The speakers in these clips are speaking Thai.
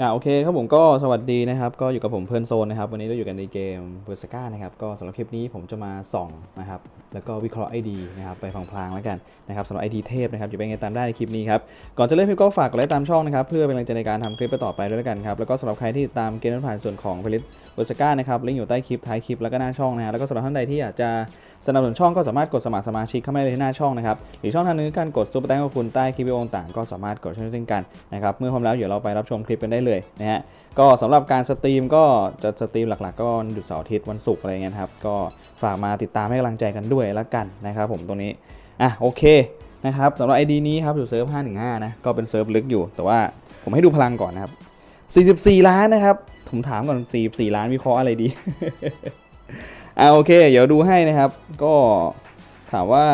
อ่าโอเคครับผมก็สวัสดีนะครับ ก็อยู่กับผมเพื่อนโซนนะครับ วันนี้เราอยู่กันในเกมเ e อร์สก้านะครับ ก็สำหรับคลิปนี้ผมจะมาส่องนะครับ แล้วก็วิเคราะห์ ID นะครับ ไปฟังพลางแล้วกันนะครับสำหรับ ID เทพนะครับอยู่เป็นไงตามได้ในคลิปนี้ครับ ก่อนจะเริ่มคลิปก็ฝากกดไลค์ตามช่องนะครับ เพื่อเป็นกำลังใจในการทำคลิปไปต่อไปด้วยแล้วกันครับ แล้วก็สำหรับใครที่ติดตามเกมนั้นผ่านส่วนของเพลิตเ e อร์สก้านะครับลิงก์อยู่ใต้คลิปท้ายคลิปแล้วก็หน้าช่องนะฮะแล้วก็สำหรับท่านใดที่อยากจะสนับสนุนช่องก็สามารถกดสมัครสมาชิกเข้ามาได้ที่หน้าช่องนะครับหรือช่องทางนึงการกดซุปเปอร์แตงของคุณใต้คลิปวิดีโอต่างก็สามารถกดช่วยเช่นกันนะครับเมื่อพร้อมแล้วเดี๋ยวเราไปรับชมคลิปกันได้เลยนะฮะก็สำหรับการสตรีมก็จะสตรีมหลักๆ ก็หยุดเสาร์อาทิตย์วันศุกร์อะไรเงี้ยครับก็ฝากมาติดตามให้กำลังใจกันด้วยแล้วกันนะครับผมตรงนี้อะโอเคนะครับสำหรับ ID นี้ครับอยู่เซิร์ฟ515นะก็เป็นเซิร์ฟลึกอยู่ แต่ว่าผมให้ดูพลังก่อนนะครับ 44 ล้านนะครับผมถามก่อน 44 ล้านวิเคราะห์อะไรดี อะโอเค เดี๋ยวดูให้นะครับ ก็ถามว่า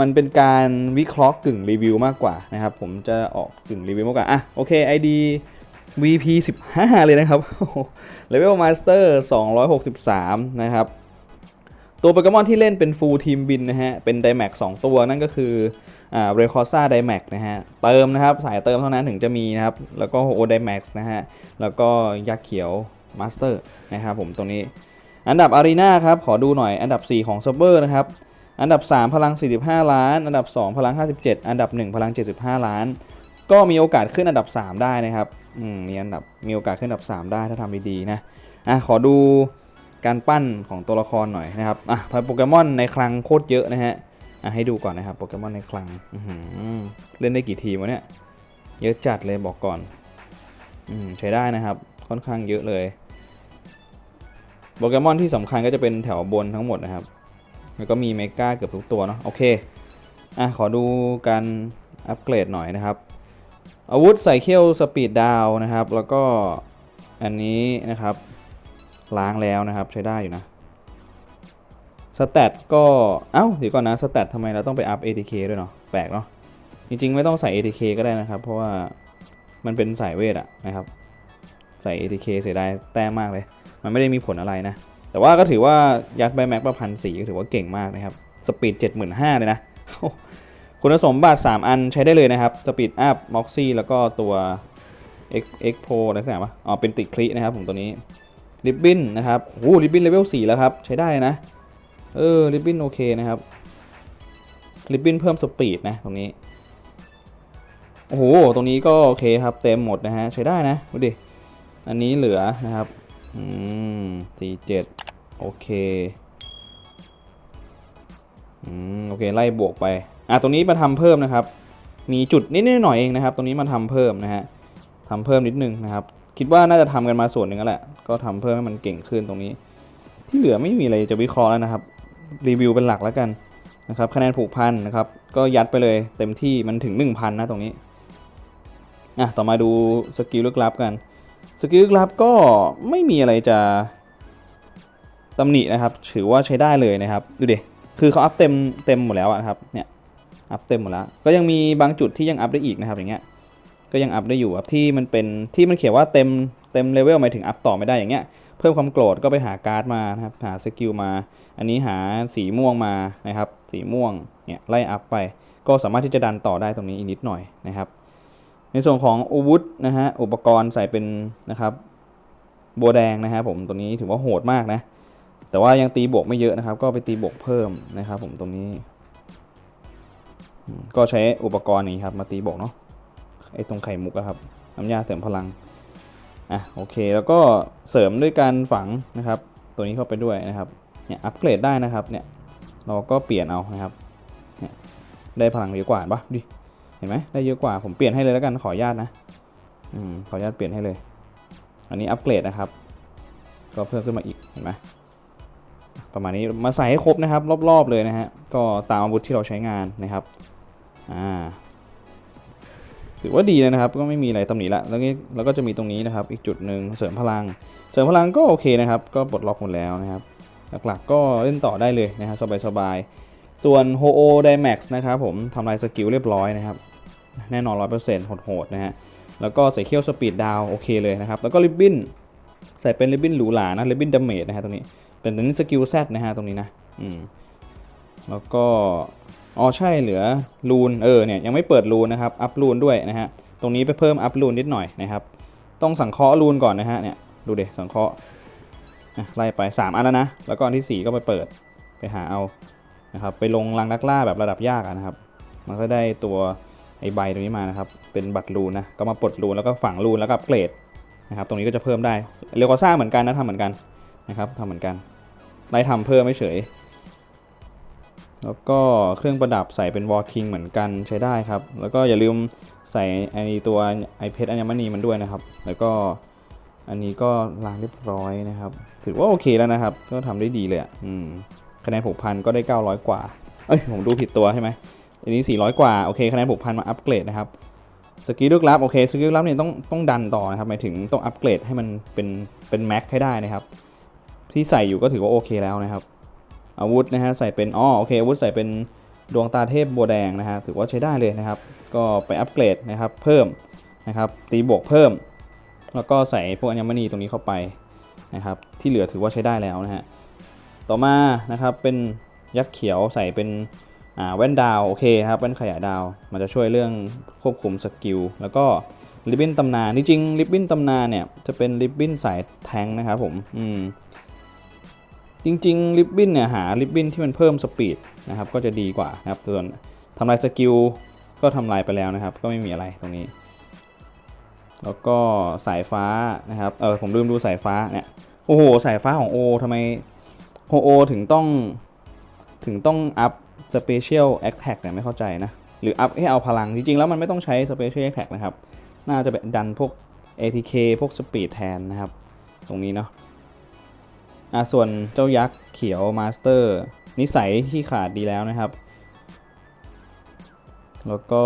มันเป็นการวิเคราะห์กึ่งรีวิวมากกว่านะครับ ผมจะออกกึ่งรีวิวมากกว่าอะโอเค ID VP 15 เลยนะครับ Level Master 263 นะครับ ตัวโปเกมอนที่เล่นเป็น Full Team Bin นะฮะ เป็น Dymax 2ตัวนั่นก็คืออ่า r e c o r s a Dymax นะฮะ เติมนะครับ สายเติมเท่านั้นถึงจะมีนะครับ แล้วก็ o Dymax นะฮะ แล้วก็ยักษ์เขียว Master นะครับผมตรงนี้ อันดับ Arena ครับขอดูหน่อยอันดับ 4 ของ Server นะครับอันดับ 3 พลัง 45 ล้าน อันดับ 2 พลัง 57 อันดับ 1 พลัง 75 ล้าน ก็มีโอกาสขึ้นอันดับ 3 ได้นะครับอืมมีอันดับมีโอกาสขึ้นอันดับ 3 ได้ถ้าทำดีๆนะอะขอดูการปั้นของตัวละครหน่อยนะครับอะโปเกมอนในคลังโคตรเยอะนะฮะอะให้ดูก่อนนะครับโปเกมอนในคลังเล่นได้กี่ทีมวะเนี่ยเยอะจัดเลยบอกก่อน อืมใช้ได้นะครับ ค่อนข้างเยอะเลยโปเกมอนที่สำคัญก็จะเป็นแถวบนทั้งหมดนะครับ แล้วก็มีเมกาเกือบทุกตัวเนาะโอเคอะขอดูการอัปเกรดหน่อยนะครับ อาวุธใส่เคียวสปีดดาวนะครับ แล้วก็อันนี้นะครับ ล้างแล้วนะครับใช้ได้อยู่นะสแตทก็ เอ้าเดี๋ยวก่อนนะสแตททำไมเราต้องไปอัพ ATK ด้วยเนาะแปลกเนาะจริงๆ ไม่ต้องใส่ ATK ก็ได้นะครับ เพราะว่ามันเป็นสายเวทอะนะครับ ใส่ ATK เสียดายแต้มมากเลย มันไม่ได้มีผลอะไรนะ แต่ว่าก็ถือว่ายัดใบแม็กประพันสีก็ถือว่าเก่งมากนะครับ สปีดเจ็ดหมื่นห้าเลยนะ คุณสมบัติ 3 อันใช้ได้เลยนะครับ สปีดอัพม็อกซี่แล้วก็ตัว X X Pro อะไรสักอย่างปะอ๋อ เป็นติดคลินะครับผมตัวนี้ริบบินนะครับโอ้ริบบินเลเวล4แล้วครับ ใช้ได้นะ เออริบบินโอเคนะครับริบบินเพิ่มสปีดนะตรงนี้ โอ้โห ตรงนี้ก็โอเคครับ เต็มหมดนะฮะ ใช้ได้นะดูดิ อันนี้เหลือนะครับ อืมสี่เจ็ดโอเค อืม โอเค ไล่บวกไป อะ ตรงนี้มาทำเพิ่มนะครับ มีจุดนิดๆหน่อยเองนะครับ ตรงนี้มาทำเพิ่มนะฮะทำเพิ่มนิดนึงนะครับ คิดว่าน่าจะทำกันมาส่วนหนึ่งแล้วแหละ ก็ทำเพิ่มให้มันเก่งขึ้นตรงนี้ ที่เหลือไม่มีอะไรจะวิเคราะห์แล้วนะครับ รีวิวเป็นหลักแล้วกันนะครับ คะแนนผูกพันนะครับ ก็ยัดไปเลยเต็มที่มันถึง 1,000 นะตรงนี้ อะ ต่อมาดูสกิลลึกลับกัน สกิลลึกลับก็ไม่มีอะไรจะตำหนินะครับ ถือว่าใช้ได้เลยนะครับ ดูดิ คือเขาอัพเต็มเต็มหมดแล้วนะครับ เนี่ย อัพเต็มหมดแล้ว ก็ยังมีบางจุดที่ยังอัพได้อีกนะครับ อย่างเงี้ย ก็ยังอัพได้อยู่ครับ ที่มันเป็น ที่มันเขียนว่าเต็ม เต็มเลเวลหมายถึงอัพต่อไม่ได้ อย่างเงี้ย เพิ่มความโกรธก็ไปหาการ์ดมานะครับ หาสกิลมา อันนี้หาสีม่วงมานะครับ สีม่วง เนี่ย ไล่อัพไป ก็สามารถที่จะดันต่อได้ตรงนี้อีกนิดหน่อยนะครับ ในส่วนของอาวุธนะฮะอุปกรณ์ใส่เป็นนะครับโบวแดงนะฮะผมตัวนี้ถือว่าโหดมากนะแต่ว่ายังตีบวกไม่เยอะนะครับ ก็ไปตีบวกเพิ่มนะครับผมตรงนี้ ก็ใช้อุปกรณ์นี้ครับมาตีบวกเนาะไอตรงไข่มุกครับน้ำยาเสริมพลังอะโอเคแล้วก็เสริมด้วยการฝังนะครับ ตัวนี้เข้าไปด้วยนะครับเนี่ยอัปเกรดได้นะครับเนี่ยเราก็เปลี่ยนเอานะครับเนี่ยได้พลังเยอะกว่าปะดิ เห็นไหมได้เยอะกว่าผมเปลี่ยนให้เลยแล้วกันขออนุญาตนะอืมขออนุญาตเปลี่ยนให้เลย อันนี้อัปเกรดนะครับ ก็เพิ่มขึ้นมาอีกเห็นไหมประมาณนี้มาใส่ให้ครบนะครับ รอบๆเลยนะฮะก็ตามอาวุธที่เราใช้งานนะครับอ่าถือว่าดีเลยนะครับ ก็ไม่มีอะไรตำหนิละแล้วก็แล้วก็จะมีตรงนี้นะครับ อีกจุดหนึ่งเสริมพลัง เสริมพลังก็โอเคนะครับ ก็ปลดล็อกหมดแล้วนะครับ หลักๆก็เล่นต่อได้เลยนะครับสบายๆ ส่วนโฮโอไดแม็กซ์นะครับผมทำลายสกิลเรียบร้อยนะครับ แน่นอน 100%โหดๆนะฮะ แล้วก็ใส่เคี่ยวสปีดดาวโอเคเลยนะครับ แล้วก็ริบบิ้นใส่เป็นริบบิ้นหรูหรานะริบบิ้นดาเมจนะฮะตรงนี้ เป็นตัวนี้สกิลแซดนะฮะตรงนี้นะอืมแล้วก็อ๋อใช่เหลือรูนเออเนี่ยยังไม่เปิดรูนนะครับอัพรูนด้วยนะฮะตรงนี้ไปเพิ่มอัพรูนนิดหน่อยนะครับต้องสังเคราะห์รูนก่อนนะฮะเนี่ยดูเด็สังเคราะห์ไล่ไป 3 อันแล้วนะ แล้วก็อันที่ 4 ก็ไปเปิดไปหาเอา นะครับไปลงรังนักล่าแบบระดับยากนะครับ มันก็ได้ตัวไอใบตรงนี้มานะครับ เป็นบัตรรูนนะก็มาปลดรูนแล้วก็ฝังรูนแล้วก็เกรดนะครับ ตรงนี้ก็จะเพิ่มได้เรียกว่าสร้างเหมือนกันนะทำเหมือนกันนะครับทำเหมือนกันไล่ทำเพิ่มไม่เฉย แล้วก็เครื่องประดับใส่เป็นวอลคิงเหมือนกันใช้ได้ครับ แล้วก็อย่าลืมใส่ไอตัวไอเพชรอัญมณีมันด้วยนะครับ แล้วก็อันนี้ก็ล้างเรียบร้อยนะครับ ถือว่าโอเคแล้วนะครับ ก็ทำได้ดีเลยอะอืม คะแนนผูกพันก็ได้ 900 กว่า เอ้ย ผมดูผิดตัวใช่ไหมอันนี้ 400 กว่า โอเค คะแนนผูกพันมาอัปเกรดนะครับ สกิลลึกลับ โอเค สกิลลึกลับเนี่ยต้องต้องดันต่อนะครับ หมายถึงต้องอัปเกรดให้มันเป็นเป็นแม็กให้ได้นะครับ ที่ใส่อยู่ก็ถือว่าโอเคแล้วนะครับ อาวุธนะฮะ ใส่เป็น อ๋อ โอเค อาวุธใส่เป็นดวงตาเทพบัวแดงนะฮะ ถือว่าใช้ได้เลยนะครับ ก็ไปอัปเกรดนะครับ เพิ่มนะครับ ตีบวกเพิ่ม แล้วก็ใส่พวกอัญมณีตรงนี้เข้าไปนะครับ ที่เหลือถือว่าใช้ได้แล้วนะฮะ ต่อมานะครับเป็นยักษ์เขียวใส่เป็นแว่นดาวโอเคครับแว่นขยายดาว มันจะช่วยเรื่องควบคุมสกิลแล้วก็ริบบิ้นตำนานจริงริบบิ้นตำนานเนี่ยจะเป็นริบบิ้นสายแทงนะครับผมอืมจริงๆริบบิ้นเนี่ยหาริบบิ้นที่มันเพิ่มสปีดนะครับก็จะดีกว่านะครับส่วนทำลายสกิลก็ทำลายไปแล้วนะครับ ก็ไม่มีอะไรตรงนี้ แล้วก็สายฟ้านะครับเออผมลืมดูสายฟ้าเนี่ยโอ้โหสายฟ้าของโอทำไม โอโอถึงต้องถึงต้องอัพสเปเชียลแอคแท็กเนี่ยไม่เข้าใจนะ หรืออัพให้เอาพลังจริง ๆ แล้วมันไม่ต้องใช้สเปเชียลแอคแท็กนะครับ น่าจะเป็นดันพวก ATK พวกสปีดแทนนะครับ ตรงนี้เนาะอะส่วนเจ้ายักษ์เขียวมาสเตอร์นิสัยที่ขาดดีแล้วนะครับ แล้วก็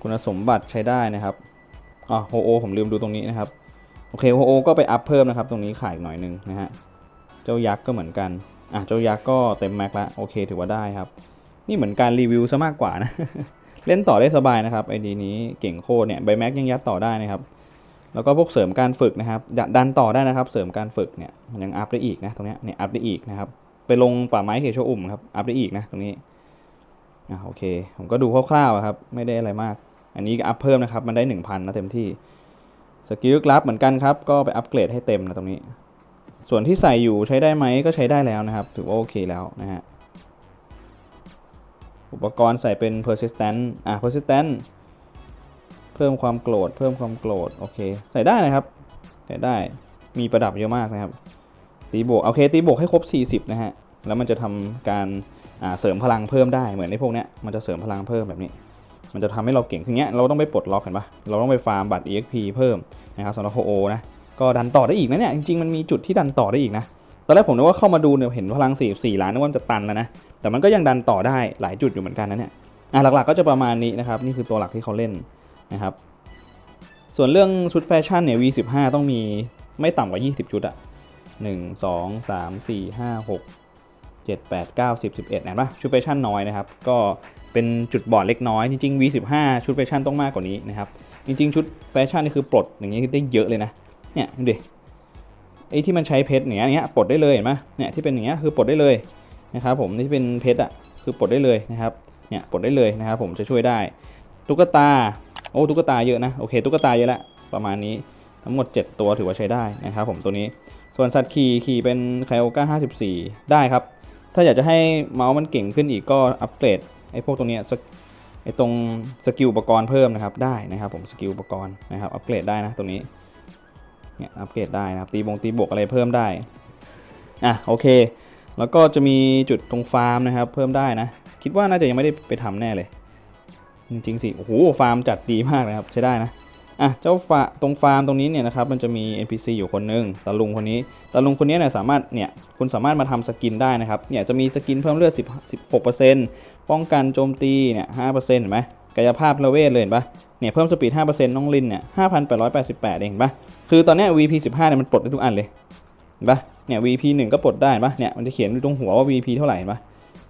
คุณสมบัติใช้ได้นะครับอ๋อโฮโอผมลืมดูตรงนี้นะครับ โอเคโฮโอก็ไปอัพเพิ่มนะครับ ตรงนี้ขาดอีกหน่อยนึงนะฮะ เจ้ายักษ์ก็เหมือนกันอะเจ้ายักษ์ก็เต็มแม็กแล้วโอเคถือว่าได้ครับ นี่เหมือนการรีวิวซะมากกว่านะ เล่นต่อได้สบายนะครับไอดีนี้เก่งโคตรเนี่ยใบแม็กยังยัดต่อได้นะครับ แล้วก็พวกเสริมการฝึกนะครับดดันต่อได้นะครับ เสริมการฝึกเนี่ยมันยังอัพได้อีกนะตรงนี้เนี่ยอัพได้อีกนะครับไปลงป่าไม้เขตโชอุ่มครับอัพได้อีกนะตรงนี้อะโอเคผมก็ดูคร่าวๆอะครับไม่ได้อะไรมาก อันนี้ก็อัพเพิ่มนะครับมันได้ 1,000นะเต็มที่สกิลกราฟเหมือนกันครับก็ไปอัปเกรดให้เต็มนะตรงนี้ ส่วนที่ใส่อยู่ใช้ได้ไหมก็ใช้ได้แล้วนะครับ ถือว่าโอเคแล้วนะฮะอุปกรณ์ใส่เป็น persistent อะ persistent เพิ่มความโกรธ เพิ่มความโกรธ โอเค ใส่ได้นะครับ ใส่ได้ มีประดับเยอะมากนะครับ ตีบวก โอเค ตีบวกให้ครบ 40 นะฮะ แล้วมันจะทำการอ่าเสริมพลังเพิ่มได้ เหมือนในพวกเนี้ย มันจะเสริมพลังเพิ่มแบบนี้ มันจะทำให้เราเก่งคือเงี้ย เราต้องไปปลดล็อกเห็นปะเราต้องไปฟาร์มบัตร EXP เพิ่มนะครับสำหรับโอนะ ก็ดันต่อได้อีกนะเนี่ยจริงๆมันมีจุดที่ดันต่อได้อีกนะตอนแรกผมนึกว่าเข้ามาดูเนี่ยเห็นพลัง 44 ล้านนึกว่ามันจะตันแล้วนะแต่มันก็ยังดันต่อได้หลายจุดอยู่เหมือนกันนะเนี่ยอะหลักๆก็จะประมาณนี้นะครับนี่คือตัวหลักที่เขาเล่นนะครับส่วนเรื่องชุดแฟชั่นเนี่ย V15 ต้องมีไม่ต่ำกว่า 20 ชุดอะ1 2 3 4 5 6 7 8 9 10 11เห็นปะชุดแฟชั่นน้อยนะครับ ก็เป็นจุดบอดเล็กน้อยจริงๆ V15 ชุดแฟชั่นต้องมากกว่านี้นะครับ จริงๆ ชุดแฟชั่นนี่คือปลดอย่างนี้ได้เยอะเลยนะ เนี่ยดูดิไอ้ที่มันใช้เพชรอย่างเงี้ยอย่างเงี้ยปลดได้เลยเห็นปะเนี่ยที่เป็นอย่างเงี้ยคือปลดได้เลยนะครับผมที่เป็นเพชรอะคือปลดได้เลยนะครับเนี่ยปลดได้เลยนะครับผมจะช่วยได้ ตุ๊กตาโอ้ตุ๊กตาเยอะนะโอเคตุ๊กตาเยอะละประมาณนี้ทั้งหมด 7 ตัวถือว่าใช้ได้นะครับผมตัวนี้ส่วนสัตว์ขี่ขี่เป็นไคโอก้า54 ได้ครับ ถ้าอยากจะให้เมาส์มันเก่งขึ้นอีกก็อัปเกรดไอ้พวกตรงเนี้ยไอ้ตรงสกิลอุปกรณ์เพิ่มนะครับได้นะครับผมสกิลอุปกรณ์นะครับอัปเกรดได้นะตรงนี้ เนี่ยอัปเกรดได้นะครับตีบงตีบวกอะไรเพิ่มได้อะโอเค แล้วก็จะมีจุดตรงฟาร์มนะครับ เพิ่มได้นะ คิดว่าน่าจะยังไม่ได้ไปทำแน่เลย จริงๆสิโอ้โหฟาร์มจัดดีมากนะครับใช้ได้นะอะเจ้าฟาตรงฟาร์มตรงนี้เนี่ยนะครับมันจะมี NPC อยู่คนหนึงตาลุงคนนี้ตาลุงคนนี้เนี่ยสามารถเนี่ยคุณสามารถมาทำสกินได้นะครับเนี่ยจะมีสกินเพิ่มเลือด10 16 ป้องกันโจมตีเนี่ย5%เห็นไหมกายภาพระเวทเลยเห็นปะเนี่ยเพิ่มสปีด5%น้องลินเนี่ย5,888 เองเห็นปะ คือตอนนี้ VP 15เนี่ยมันปลดได้ทุกอันเลยเห็นปะเนี่ย VP 1ก็ปลดได้เห็นปะเนี่ยมันจะเขียนอยู่ตรงหัวว่า VP เท่าไหร่เห็นปะ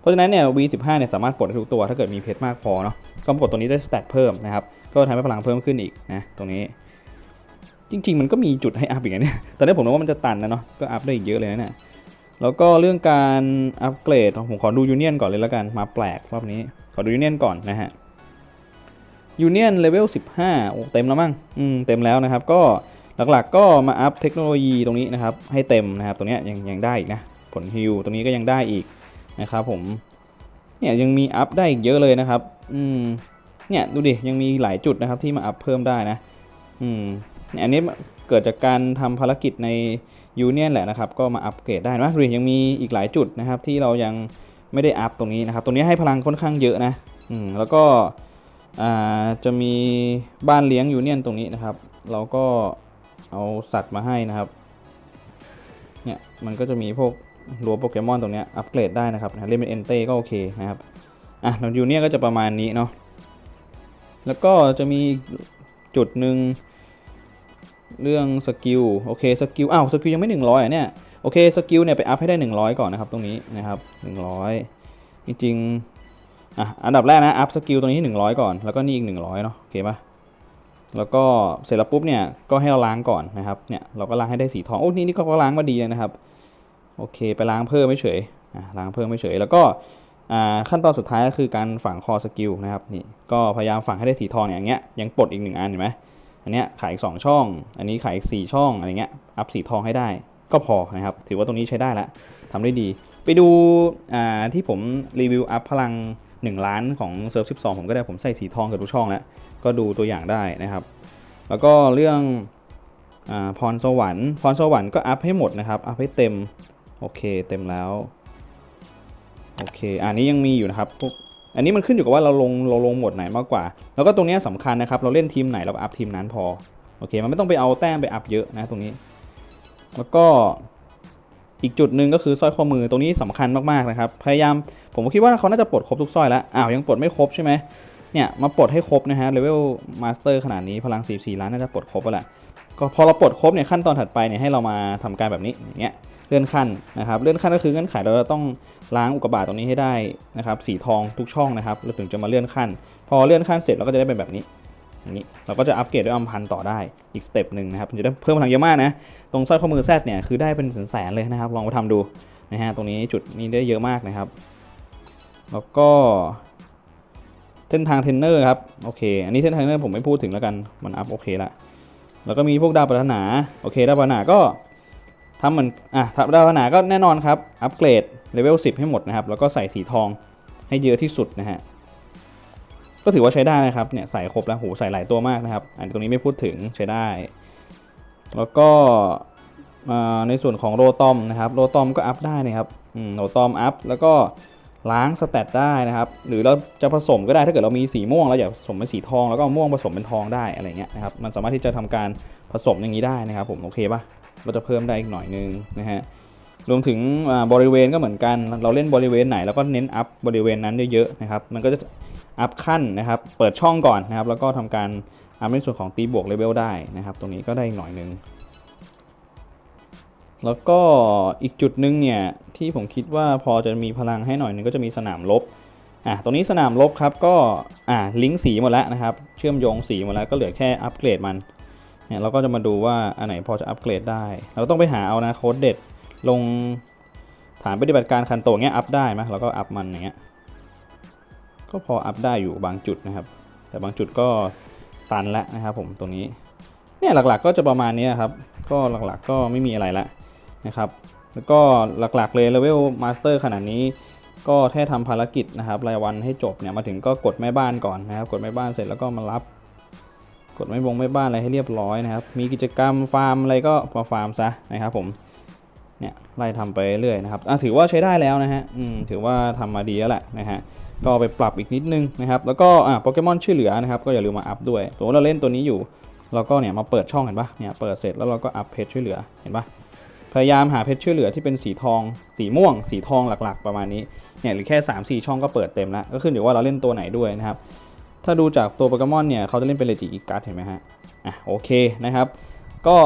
เพราะฉะนั้นเนี่ย V15 เนี่ยสามารถปลดได้ทุกตัวถ้าเกิดมีเพชรมากพอเนาะก็ปลดตัวนี้ได้สเตตเพิ่มนะครับก็ทำให้พลังเพิ่มขึ้นอีกนะตรงนี้ จริง ๆ มันก็มีจุดให้อัพอีกนะเนี่ยตอนนี้ผมนึกว่ามันจะตันนะเนาะก็อัพได้อีกเยอะเลยนะเนี่ยแล้วก็เรื่องการอัปเกรดผมขอดูยูเนียนก่อนเลยแล้วกันมาแปลกรอบนี้ขอดูยูเนียนก่อนนะฮะยูเนียนเลเวล15โอ้เต็มแล้วมั้งอืมเต็มแล้วนะครับก็ หลักๆก็มาอัพเทคโนโลยีตรงนี้นะครับ ให้เต็มนะครับ ตรงนี้ยังยังได้อีกนะ ผลฮิลตรงนี้ก็ยังได้อีกนะครับผม เนี่ยยังมีอัพได้อีกเยอะเลยนะครับ อืม เนี่ยดูดิยังมีหลายจุดนะครับที่มาอัพเพิ่มได้นะ อืมเนี่ยอันนี้เกิดจากการทำภารกิจในยูเนียนแหละนะครับ ก็มาอัปเกรดได้นะดูดิยังมีอีกหลายจุดนะครับ ที่เรายังไม่ได้อัพตรงนี้นะครับ ตรงนี้ให้พลังค่อนข้างเยอะนะอืมแล้วก็อ่าจะมีบ้านเลี้ยงยูเนียนตรงนี้นะครับ เราก็ เอาสัตว์มาให้นะครับ เนี่ยมันก็จะมีพวกรัวโปเกมอนตรงนี้อัปเกรดได้นะครับเล่นเป็นเอนเต้ก็โอเคนะครับ อะแล้วยูเนียก็จะประมาณนี้เนาะ แล้วก็จะมีจุดหนึ่งเรื่องสกิลโอเคสกิลอ้าวสกิลยังไม่ 100อะเนี่ยโอเคสกิลเนี่ยไปอัพให้ได้ 100 ก่อนนะครับตรงนี้นะครับ 100 จริงๆอะอันดับแรกนะอัพสกิลตรงนี้ 100 ก่อนแล้วก็นี่อีก 100เนาะโอเคปะ แล้วก็เสร็จแล้วปุ๊บเนี่ยก็ให้เราล้างก่อนนะครับเนี่ยเราก็ล้างให้ได้สีทองโอ้นี่นี่ก็ล้างมาดีเลยนะครับโอเค ไปล้างเพิ่มไม่เฉยอะล้างเพิ่มไม่เฉย แล้วก็ขั้นตอนสุดท้ายก็คือการฝังคอสกิลนะครับนี่ก็พยายามฝังให้ได้สีทองอย่างเงี้ยยังปลดอีกหนึ่งอันเห็นไหมอันเนี้ยขายอีกสองช่อง อันนี้ขายอีกสี่ช่องอะไรเงี้ยอัพสีทองให้ได้ก็พอนะครับ ถือว่าตรงนี้ใช้ได้แล้วทำได้ดี ไปดูที่ผมรีวิวอัพพลัง 1 ล้านของเซิร์ฟ12 ผมก็ได้ผมใส่สีทองกับทุกช่องแล้ว ก็ดูตัวอย่างได้นะครับ แล้วก็เรื่องอพรสวรรค์พรสวรรค์ก็อัพให้หมดนะครับอัพให้เต็มโอเคเต็มแล้วโอเคอันนี้ยังมีอยู่นะครับพวกอันนี้มันขึ้นอยู่กับว่าเราลงเราลงหมดไหนมากกว่า แล้วก็ตรงนี้ยสำคัญนะครับ เราเล่นทีมไหนเราก็อัพทีมนั้นพอโอเคมันไม่ต้องไปเอาแต้มไปอัพเยอะนะตรงนี้ แล้วก็อีกจุดหนึ่งก็คือสร้อยข้อมือตรงนี้สำคัญมากๆนะครับ พยายามผมคิดว่าเขาน่าจะปลดครบทุกสร้อยแล้วอ้าวยังปลดไม่ครบใช่ไหม เนี่ยมาปลดให้ครบนะฮะเลเวลมาสเตอร์ขนาดนี้พลัง 44 ล้านน่าจะปลดครบแล้วแหละก็พอเราปลดครบเนี่ยขั้นตอนถัดไปเนี่ยให้เรามาทำการแบบนี้อย่างเงี้ยเลื่อนขั้นนะครับเลื่อนขั้นก็คือเงื่อนไขเราจะต้องล้างอุกกาบาตตรงนี้ให้ได้นะครับสีทองทุกช่องนะครับเราถึงจะมาเลื่อนขั้น พอเลื่อนขั้นเสร็จเราก็จะได้เป็นแบบนี้อย่างนี้เราก็จะอัปเกรดด้วยอัมพันต่อได้อีกสเต็ปหนึ่งนะครับจะได้เพิ่มพลังเยอะมากนะตรงสร้อยข้อมือแซดเนี่ยคือได้เป็นแสนๆเลยนะครับ ลองไปทำดูนะฮะตรงนี้จุดนี้ได้เยอะมากนะครับ แล้วก็ เส้นทางเทรนเนอร์ครับโอเค อันนี้เส้นทางเทรนเนอร์ผมไม่พูดถึงแล้วกันมันอัพโอเคละแล้วก็มีพวกดาวปรารถนาโอเคดาวปรารถนาก็ทำเหมือนอะดาวปรารถนาก็แน่นอนครับอัปเกรดเลเวล10 ให้หมดนะครับ แล้วก็ใส่สีทองให้เยอะที่สุดนะฮะก็ถือว่าใช้ได้นะครับเนี่ยใส่ครบแล้วโหใส่หลายตัวมากนะครับ อันตรงนี้ไม่พูดถึงใช้ได้ แล้วก็ในส่วนของโรตอมนะครับโรตอมก็อัพได้นะครับโรตอมอัพแล้วก็ ล้างสแตตได้นะครับ หรือเราจะผสมก็ได้ถ้าเกิดเรามีสีม่วงเราอยากผสมเป็นสีทองแล้วก็ม่วงผสมเป็นทองได้อะไรเงี้ยนะครับมันสามารถที่จะทำการผสมอย่างนี้ได้นะครับ ผมโอเคปะเราจะเพิ่มได้อีกหน่อยนึงนะฮะรวมถึงบริเวณก็เหมือนกัน เราเล่นบริเวณไหนเราก็เน้นอัพบริเวณนั้นเยอะๆนะครับมันก็จะอัพขั้นนะครับ เปิดช่องก่อนนะครับ แล้วก็ทำการอัพในส่วนของตีบวกเลเวลได้นะครับ ตรงนี้ก็ได้อีกหน่อยนึง แล้วก็อีกจุดหนึ่งเนี่ยที่ผมคิดว่าพอจะมีพลังให้หน่อยนึงก็จะมีสนามรบอะตรงนี้สนามรบครับก็อะลิงก์สีหมดแล้วนะครับเชื่อมโยงสีหมดแล้วก็เหลือแค่อัปเกรดมันเนี่ยเราก็จะมาดูว่าอันไหนพอจะอัปเกรดได้ เราต้องไปหาเอานะโค้ดเด็ดลงฐานปฏิบัติการคันโตเงี้ยอัพได้ไหมเราก็อัพมันอย่างเงี้ยก็พออัพได้อยู่บางจุดนะครับ แต่บางจุดก็ตันแล้วนะครับผมตรงนี้เนี่ยหลักๆก็จะประมาณนี้ครับก็หลักๆก็ไม่มีอะไรละ นะครับ แล้วก็หลักๆเลยเลเวลมาสเตอร์ขนาดนี้ก็แค่ทำภารกิจนะครับ รายวันให้จบเนี่ยมาถึงก็กดแม่บ้านก่อนนะครับ กดแม่บ้านเสร็จแล้วก็มารับ กดแม่บงแม่บ้านอะไรให้เรียบร้อยนะครับ มีกิจกรรมฟาร์มอะไรก็มาฟาร์มซะนะครับผมเนี่ยไล่ทำไปเรื่อยนะครับถือว่าใช้ได้แล้วนะฮะถือว่าทำมาดีแล้วแหละนะฮะก็ไปปรับอีกนิดนึงนะครับ แล้วก็อะโปเกมอนชื่อเหลือนะครับ ก็อย่าลืมมาอัพด้วยสมมติเราเล่นตัวนี้อยู่ เราก็เนี่ยมาเปิดช่องเห็นปะเนี่ยเปิดเสร็จแล้วเราก็อัพเพจช่วยเหลือเห็นปะ พยายามหาเพชรช่วยเหลือที่เป็นสีทอง สีม่วง สีทองหลักๆ ประมาณนี้เนี่ยหรือแค่ 3 4 ช่องก็เปิดเต็มแล้วก็ขึ้นอยู่ว่าเราเล่นตัวไหนด้วยนะครับถ้าดูจากตัวโปเกมอนเนี่ยเขาจะเล่นเป็นเลจิอีกัสเห็นไหมฮะอะโอเคนะครับ ก็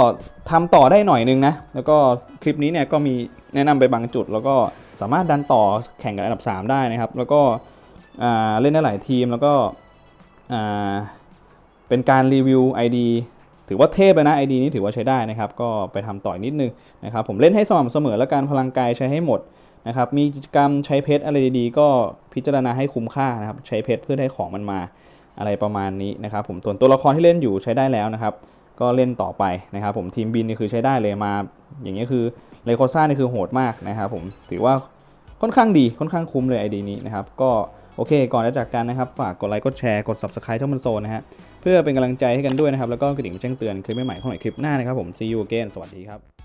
ทำต่อได้หน่อยนึงนะ แล้วก็คลิปนี้เนี่ยก็มีแนะนำไปบางจุด แล้วก็สามารถดันต่อแข่งกับอันดับ 3 ได้นะครับ แล้วก็เล่นได้หลายทีมแล้วก็เป็นการรีวิว ID ถือว่าเทพเลยนะ ID นี้ถือว่าใช้ได้นะครับ ก็ไปทำต่อยนิดนึงนะครับ ผมเล่นให้สม่ำเสมอและการพลังกายใช้ให้หมดนะครับ มีกิจกรรมใช้เพชรอะไรดีๆ ก็พิจารณาให้คุ้มค่านะครับ ใช้เพชรเพื่อได้ของมันมาอะไรประมาณนี้นะครับ ผมส่วนตัวละครที่เล่นอยู่ใช้ได้แล้วนะครับ ก็เล่นต่อไปนะครับ ผมทีมบินนี่คือใช้ได้เลยมา อย่างนี้ยคือเลโคซ่านี่คือโหดมากนะครับ ผมถือว่าค่อนข้างดีค่อนข้างคุ้มเลยไอดีนี้นะครับ ก็ โอเค ก่อนจะจากกันนะครับ ฝากกดไลค์ กดแชร์ กด subscribe ท่ามันโซนนะฮะ เพื่อเป็นกำลังใจให้กันด้วยนะครับ แล้วก็กระดิ่งแจ้งเตือนคลิปใหม่ๆของใหม่คลิปหน้านะครับผม see you again สวัสดีครับ